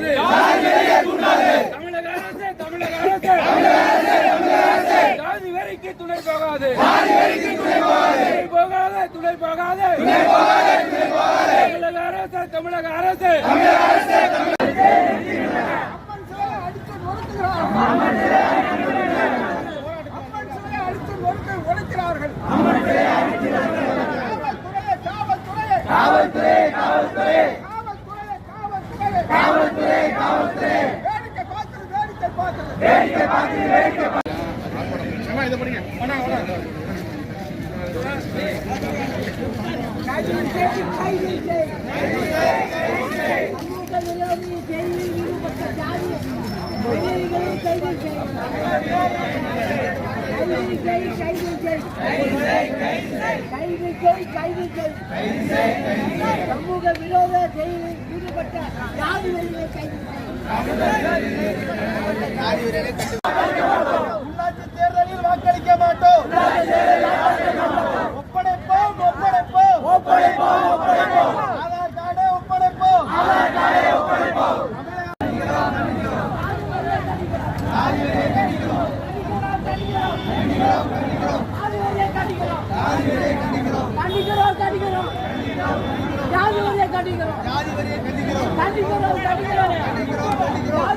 தூண்டாது தமிழக அரசு தமிழக அரசு ஜாதி வெறிக்கு துணை போகாது. துணை போகாது துணை போகாது. தமிழக அரசு தமிழக அரசு. அப்பன் சமூக விரோத செயலில் ஈடுபட்ட ஜாதி வெளியை கைது செய். உள்ளாட்சி தேர்தலில் வாக்களிக்க மாட்டோம். ஒப்படைப்போம் ஒப்படைப்போம். ஒப்படைப்போம் ஒப்படைப்போம் ஆதார் கார்டை ஒப்படைப்போம். ஆதார் கார்டை ஒப்படைப்போம் கண்டிக்கிறோம் கண்டிக்கிறோம் ஜாதி வரியை கண்டிக்கிறோம் கண்டிக்கிறோம் கண்டிக்கிறோம் கண்டிக்கிறோம்.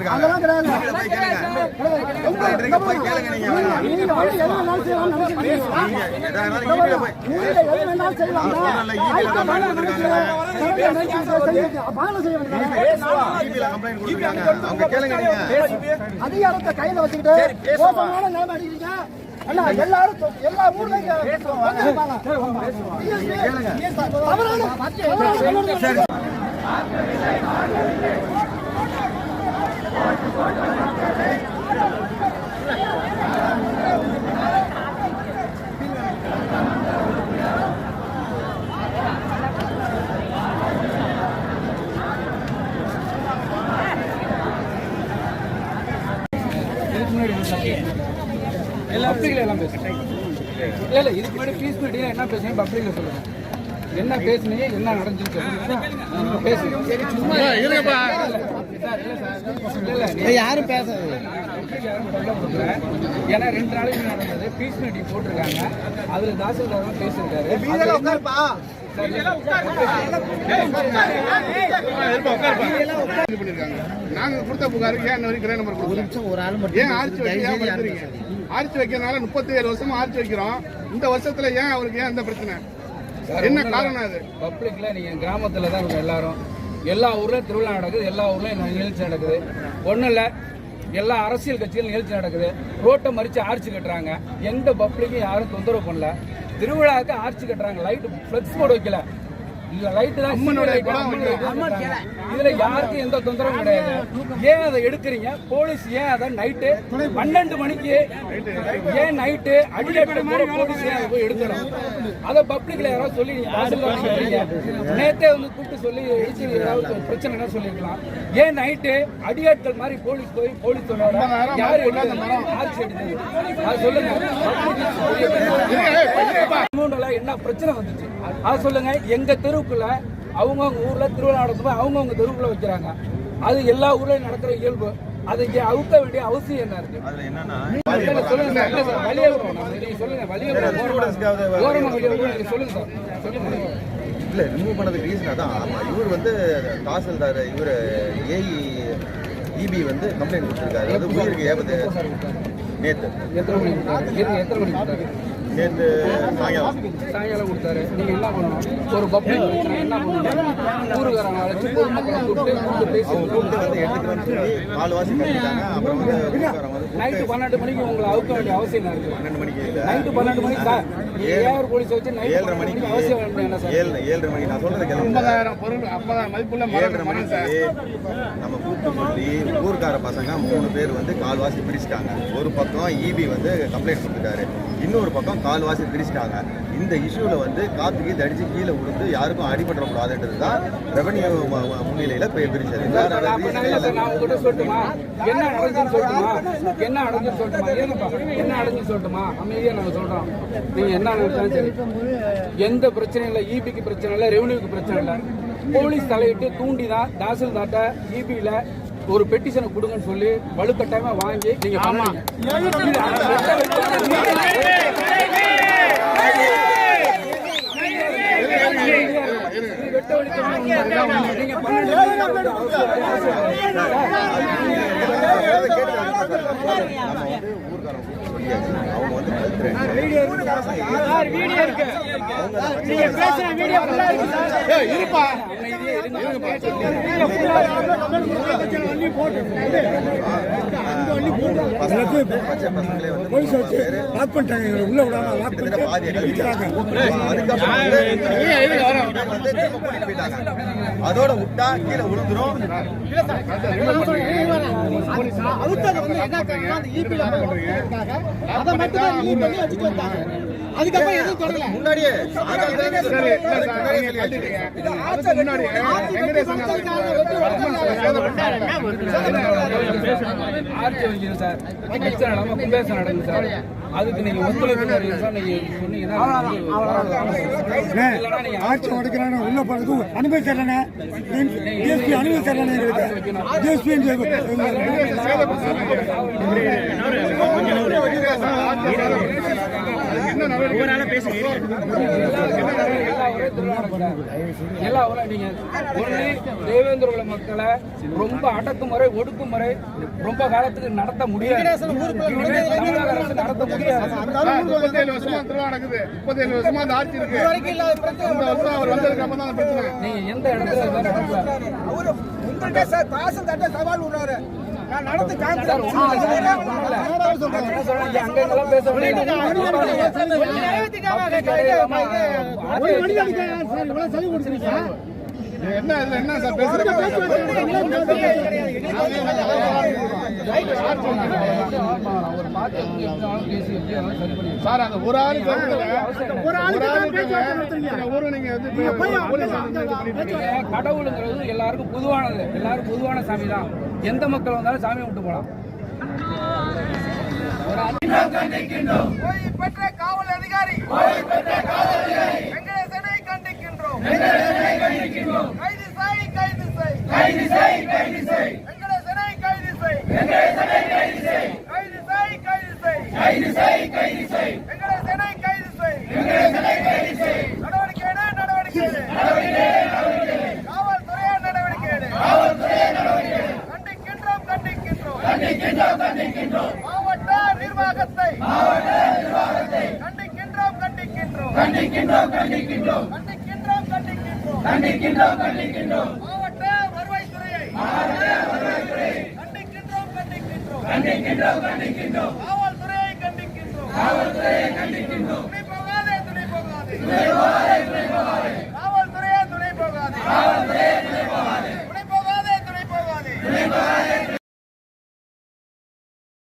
மாநில கணக்குல கரண்ட் நினைச்சு செய்யுங்க. மாநில செய்ய வேண்டியது அதிகாரத்தை கையில வச்சுக்கிட்டு நிலைமை அடிக்கிறீங்க எல்லாரும் எல்லா ஊர்லயும் இல்லை இல்ல இதுக்கு முன்னாடி ஃபீஸ் மீட்டிங்ல என்ன பேசுனீங்க பப்ளிக்கில் சொல்லுங்கள் என்ன பேசுனீங்க? என்ன நடந்துச்சு? பேசுங்க சும்மா இருங்கப்பா. யாரும் பேசாது. ஏன்னா ரெண்டு நாளைக்கு நடந்தது. பீஸ் மீட்டிங் போட்டிருக்காங்க. அதுல தாசில்தாரும் பேசியிருக்காரு. நாங்க கொடுத்த புகாருக்கு ஏன் வரைக்கும் கிரே நம்பர் கொடுக்கல? ஒரு ஆள் ஏன் ஆர்ச்சி வைக்க ஆர்ச்சி வைக்கிறதுனால முப்பத்தி ஏழு வருஷமா ஆர்ச்சி வைக்கிறோம். இந்த வருஷத்துல ஏன் அவருக்கு ஏன் அந்த பிரச்சனை? என்ன காரணம் அது? பப்ளிக்ல நீங்க கிராமத்துல தான் இருக்கும் எல்லாரும். எல்லா ஊர்லயும் திருவிழா நடக்குது எல்லா ஊர்லயும் நிகழ்ச்சி நடக்குது. ஒண்ணும் இல்ல எல்லா அரசியல் கட்சிகள் நிகழ்ச்சி நடக்குது. ரோட்டை மறிச்சு ஆர்ச்சி கட்டுறாங்க. எந்த பப்ளிக்கும் யாரும் தொந்தரவு பண்ணல. திருவிழாவுக்கு ஆர்ச்சி கட்டுறாங்க. லைட் ஃபிளக்ஸ் போர்டு வைக்கல. இதுல யாருக்கும் எந்த தொந்தரவும் கிடையாது ஏன் அதை எடுக்கிறீங்க போலீஸ் ஏன் அதை நைட்டு பன்னெண்டு மணிக்கு ஏன் நைட்டு அடிக்கடி போலீஸ் ஏன் போய் எடுக்கணும் அதை பப்ளிக்ல யாராவது சொல்லி நேத்தே வந்து கூப்பிட்டு சொல்லி ஏதாவது பிரச்சனை என்ன சொல்லிருக்கலாம் ஏன் நைட்டு அடியாட்கள் மாதிரி போலீஸ் போய் போலீஸ் சொன்னாங்க யாரு எடுத்தது? ஆட்சி எடுத்தது அது சொல்லுங்க மூணுல என்ன பிரச்சனை வந்துச்சு? அது சொல்லுங்க. எங்க தெருவுக்குள்ள அவங்கவுங்க ஊர்ல திருவிழா நடத்தும் அவங்கவுங்க தெருவுக்குள்ள வைக்கிறாங்க. அது எல்லா ஊர்லயும் நடக்கிற இயல்பு. அதை அவுக்க வேண்டிய அவசியம் என்ன இருக்கு? இல்ல, ரிமூவ் பண்ணதுக்கு ரீசன் அதான். இவர் வந்து தாசில்தார் இவர் ஏஇ இபி வந்து கம்ப்ளைண்ட் கொடுத்துருக்காரு. அது உயிருக்கு ஏபத்து நேற்று எத்தனை? இருங்க, எத்தனை கொடுத்தாரு? நேற்று சாயங்காலம். சாயங்காலம் கொடுத்தாரு. நீங்க என்ன பண்ணணும்? ஒரு பப்ளிக் என்ன பண்ணணும்? ஊருக்காரங்க அழைச்சு பொதுமக்களை கூப்பிட்டு கூப்பிட்டு பேசி அவங்க கூப்பிட்டு வந்து வந்து சொல்லி கால்வாசி கட்டிட்டாங்க. அப்புறம் வந்து நைட்டு பன்னெண்டு மணிக்கு உங்களை அவுக்க வேண்டிய அவசியம் பன்னெண்டு மணிக்கு நைட்டு பன்னெண்டு மணிக்கு சார் போலீஸ் வச்சு ஏழரை மணிக்கு. அவசியம் வேணும் என்ன சார்? ஏழு ஏழரை மணிக்கு. நான் சொல்றது ஐம்பதாயிரம் பொருள் ஐம்பதாயிரம் மதிப்புள்ள ஏழரை மணிக்கு நம்ம கூப்பிட்டு சொல்லி ஊர்க்கார பசங்க மூணு பேர் வந்து கால்வாசி பிரிச்சுட்டாங்க. ஒரு பக்கம் இபி வந்து கம்ப்ளைண்ட் கொடுத்துட்டாரு. இன்னொரு பக்கம் கால்வாசி பிரிச்சுட்டாங்க. இந்த இஷ்யூல வந்து காத்து கீத்து அடிச்சு கீழே விழுந்து யாருக்கும் அடிபடக்கூடாதுன்றது தான் ரெவன்யூ முன்னிலையில போய் பிரிச்சது. என்ன உங்ககிட்ட சொல்லட்டுமா? என்ன நடந்துன்னு சொல்லட்டுமா? என்ன நடந்துன்னு சொல்லட்டுமா? ஏங்கப்பா என்ன நடந்துன்னு சொல்லட்டுமா? அமைதியா நாங்க சொல்றோம். நீங்க என்ன நினைச்சாலும் சரி. எந்த பிரச்சனையும் இல்லை. இபிக்கு பிரச்சனை இல்லை ரெவன்யூக்கு பிரச்சனை இல்லை. போலீஸ் தலையிட்டு தூண்டி தான் தாசில்தார்ட்ட இபியில ஒரு பெட்டிஷனை கொடுங்கன்னு சொல்லி வலுக்கட்டாயமா வாங்கி நீங்க பண்ணுங்க முடியாது அவங்க வந்து உள்ள அதுக்கப்புறம் அதோட விட்டா கீழே விழுந்துரும் வந்து என்ன காரணம்? அந்த ஈபில அதை மட்டும் தான் பண்ணி வச்சுட்டு வந்தாங்க அதுக்கப்புறம் எதுவும் தொடரல முன்னாடியே. அதுக்கு நீங்க ஆட்சி உடைக்கிறாங்க உள்ள போறதுக்கு அனுமதி டிஎஸ்பி அனுமதி எங்களுக்கு டிஎஸ்பி என்ன நடவடிக்கை எல்லா ஊரே திருவிழா நடக்கும் சார். எல்லா ஊரும் நீங்க ஒண்ணு தேவேந்திர மக்களை ரொம்ப அடக்குமுறை ஒடுக்குமுறை ரொம்ப காலத்துக்கு நடத்த முடியாது நடத்த முடியாது முப்பத்தேழு வருஷமா திருவிழா நடக்குது முப்பத்தேழு வருஷமா அந்த ஆட்சி இருக்கு அவர் வந்ததுக்கு அப்புறம் தான் பிரச்சனை நீங்க எந்த இடத்துல அவரு சவால் விடுறாரு. நான் நடந்து சார் ஒண்ணும் இல்ல சார், நான் பண்ணல. நான் என்ன சொல்றேன், இங்க அங்க இங்கெல்லாம் பேச என்ன இதுல என்ன சார் பேசுறீங்க ஒரு சரி பண்ணி சார் அந்த ஒரு ஆளு ஒரு ஆளு நீங்க கடவுளுங்கிறது எல்லாருக்கும் பொதுவானது. எல்லாரும் பொதுவான சாமி தான். எந்த மக்கள் வந்தாலும் சாமி விட்டு போலாம் ஓய்வு பெற்ற காவல் அதிகாரி. வெங்கடேசனை கண்டிக்கின்றோம் கைது செய் கைது செய் கைது செய் கைது செய் வெங்கடேசனை கைது செய் கைது செய் கைது செய் கைது செய் வெங்கடேசனை கைது செய் நடவடிக்கை எடு, நடவடிக்கை எடு. நடவடிக்கை எடு. கண்டிக்கின்றோம் கண்டிக்கின்றோம் மாவட்ட நிர்வாகத்தை கண்டிக்கின்றோம் கண்டிக்கின்றோம் கண்டிக்கின்றோம் கண்டிக்கின்றோம் கண்டிக்கின்றோம் கண்டிக்கின்றோம். மாவட்ட வருவாய்த்துறையை மாவட்ட வருவாய்த்துறையை கண்டிக்கின்றோம் கண்டிக்கின்றோம். கண்டிக்கின்றோம் கண்டிக்கின்றோம். காவல்துறையை கண்டிக்கின்றோம். காவல்துறையை கண்டிக்கின்றோம். துணை போகாதே துணை போகாதே துணை போகாதே துணை போகாதே துணை போகாதே துணை போகாதே துணை போகாதே துணை போகாதே